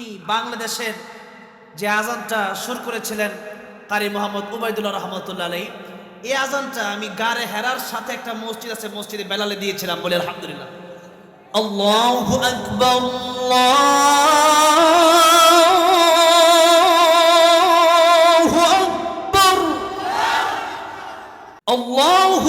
আমি বাংলাদেশের যে আজানটা সুর করেছিলেন কারি মোহাম্মদ উবাইদুল্লাহ রহমতুল্লাহ আলাই এই আজানটা আমি গারে হেরার সাথে একটা মসজিদ আছে, মসজিদে বেলালে দিয়েছিলাম বলে আলহামদুলিল্লাহ। আল্লাহু আকবার আল্লাহু আকবার। আল্লাহু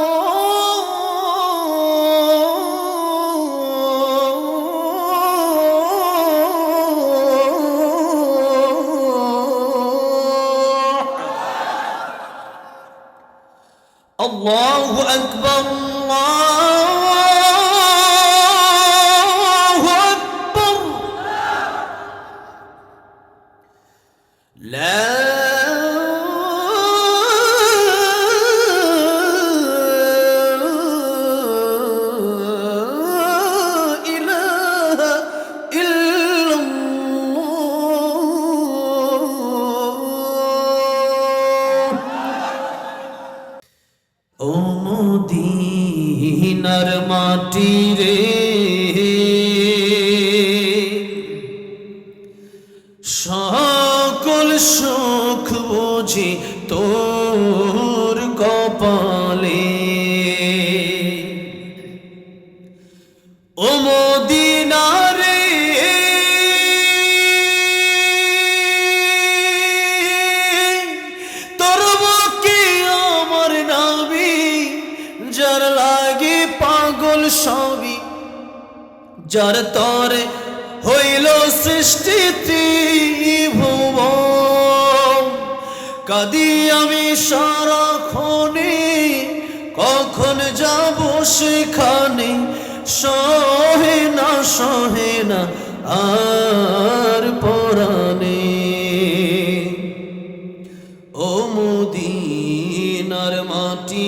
الله أكبر الله মাটি যার তরে হইল সৃষ্টি ত্রিভুব কাদি আমি সারাক্ষণে, কখন যাব সেখানে? সহে না সহে না, আর পরাণে। ও মুদিনার মাটি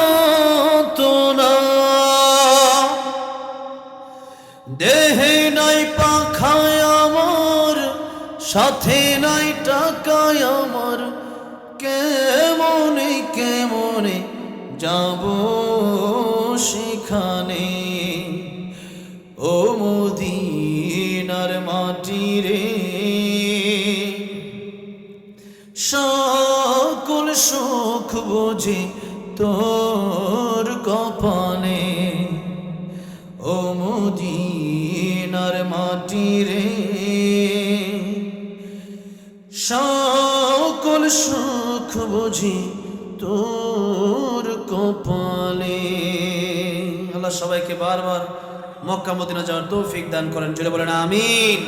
সাথে নাই টাকায় আমার কেমনে কেমনে যাব সেখানে? ও মদিনার মাটি রে সকল সুখ বুঝি তোর কপালে। ও মদিনার মাটি রে সকল সুখ বুঝি তোর কপালে। আল্লাহ সবাইকে বারবার মক্কা মদিনা যাওয়ার তৌফিক দান করেন। জুড়ে বলেন, আমিন।